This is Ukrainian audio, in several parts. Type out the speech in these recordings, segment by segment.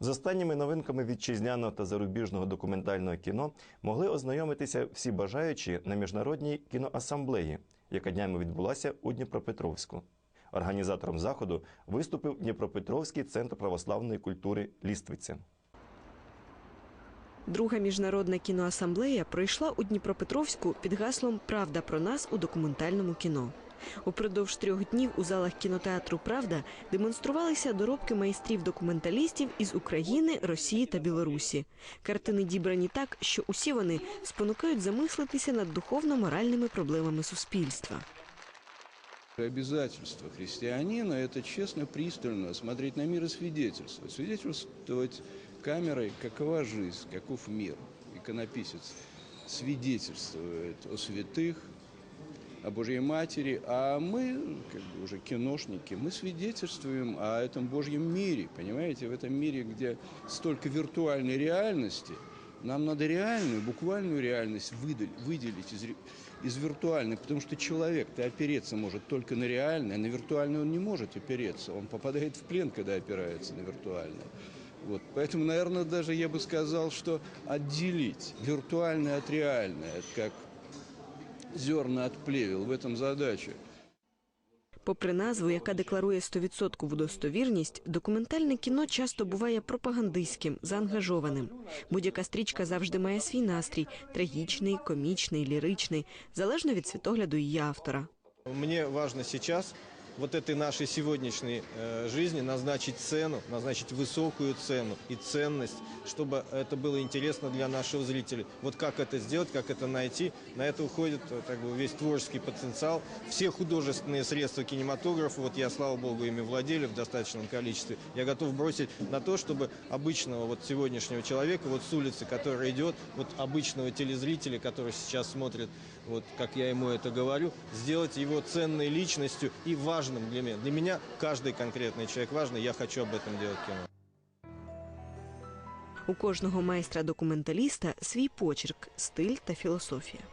З останніми новинками вітчизняного та зарубіжного документального кіно могли ознайомитися всі бажаючі на міжнародній кіноасамблеї, яка днями відбулася у Дніпропетровську. Організатором заходу виступив Дніпропетровський центр православної культури Ліствиця. Друга міжнародна кіноасамблея пройшла у Дніпропетровську під гаслом Правда про нас у документальному кіно. Упродовж трьох днів у залах кінотеатру Правда демонструвалися доробки майстрів-документалістів із України, Росії та Білорусі. Картини дібрані так, що усі вони спонукають замислитися над духовно-моральними проблемами суспільства. Обязательство христианина – это честно, пристально смотреть на мир и свидетельствовать. Свидетельствовать камерой, какова жизнь, каков мир. Иконописец свидетельствует о святых, о Божьей Матери, а мы, как бы уже киношники, мы свидетельствуем о этом Божьем мире. Понимаете, в этом мире, где столько виртуальной реальности, нам надо реальную, буквальную реальность выдаль- выделить из, из виртуальной, потому что человек-то опереться может только на реальное, а на виртуальное он не может опереться. Он попадает в плен, когда опирается на виртуальное. Вот. Поэтому, наверное, даже я бы сказал, что отделить виртуальное от реальное, это как зерна от плевел, в этом задача. Попри назву, яка декларує 100% достовірність, документальне кіно часто буває пропагандистським, заангажованим. Будь-яка стрічка завжди має свій настрій трагічний, комічний, ліричний, залежно від світогляду її автора. Мені важливо сейчас вот этой нашей сегодняшней э, жизни назначить цену, назначить высокую цену и ценность, чтобы это было интересно для нашего зрителя. Вот как это сделать, как это найти, на это уходит э, так бы, весь творческий потенциал. Все художественные средства кинематографа, вот я, слава богу, ими владели в достаточном количестве, я готов бросить на то, чтобы обычного вот сегодняшнего человека, вот с улицы, который идет, вот обычного телезрителя, который сейчас смотрит, вот как я ему это говорю, сделать его ценной личностью и важным для меня. Для меня каждый конкретный человек важный, я хочу об этом делать кино. У кожного майстра-документаліста свій почерк, стиль та філософія.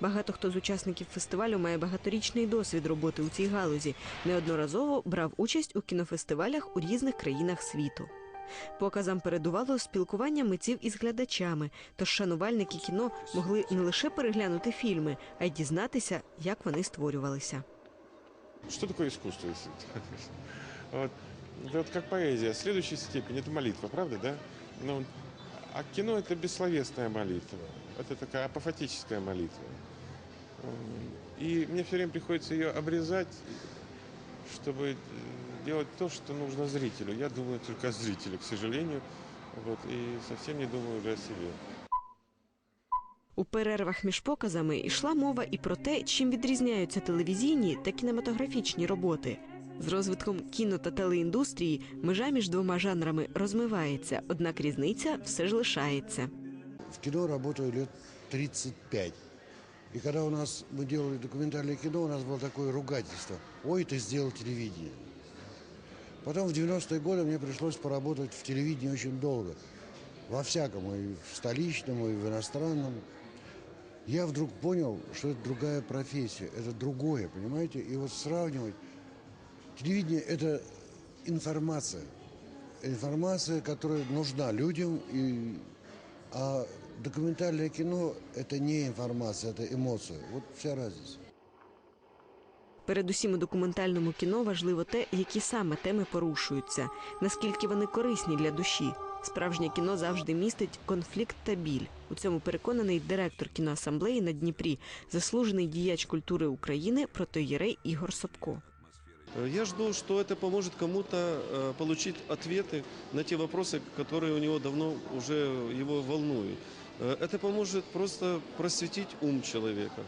Багато хто з учасників фестивалю має багаторічний досвід роботи у цій галузі. Неодноразово брав участь у кінофестивалях у різних країнах світу. Показам передувало спілкування митців із глядачами, тож шанувальники кіно могли не лише переглянути фільми, а й дізнатися, як вони створювалися. Что такое искусство? Вот. Вот как поэзия. Следующая степень – это молитва, правда, да? Ну, а кино – это бессловесная молитва. Это такая апофатическая молитва. И мне все время приходится ее обрезать, чтобы э, делать то, что нужно зрителю. Я думаю только о зрителе, к сожалению. Вот, и совсем не думаю уже о себе. У перервах між показами йшла мова і про те, чим відрізняються телевізійні та кінематографічні роботи. З розвитком кіно та телеіндустрії межа між двома жанрами розмивається, однак різниця все ж лишається. В кино работаю лет 35. И когда у нас мы делали документальное кино, у нас было такое ругательство. Ой, ты сделал телевидение. Потом в 90-е годы мне пришлось поработать в телевидении очень долго. Во всяком, и в столичном, и в иностранном. Я вдруг понял, что это другая профессия, это другое, понимаете? И вот сравнивать. Телевидение – это информация. Информация, которая нужна людям, и а документальное кино – это не информация, это эмоция. Вот вся разница. Передусім у документальному кіно важливо те, які саме теми порушуються, наскільки вони корисні для душі. Справжнє кіно завжди містить конфлікт та біль. У цьому переконаний директор кіноасамблеї на Дніпрі, заслужений діяч культури України протоєрей Ігор Собко. Э, Я жду, что это поможет кому-то э, получить ответы на те вопросы, которые у него давно уже его волнуют. Э, Это поможет просто просветить ум человека.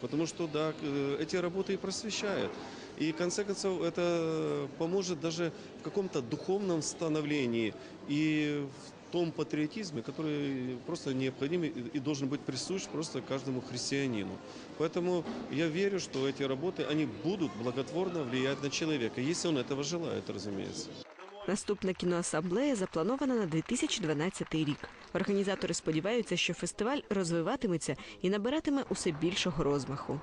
Потому что, да, к- э, эти работы и просвещают. И, в конце концов, это поможет даже в каком-то духовном становлении и в том патриотизме, который просто необходим и и должен быть присущ просто каждому христианину. Поэтому я верю, что эти работы, они будут благотворно влиять на человека, если он этого желает, разумеется. Наступна кіноасамблея запланована на 2012 рік. Організатори сподіваються, що фестиваль розвиватиметься і набиратиме усе більшого розмаху.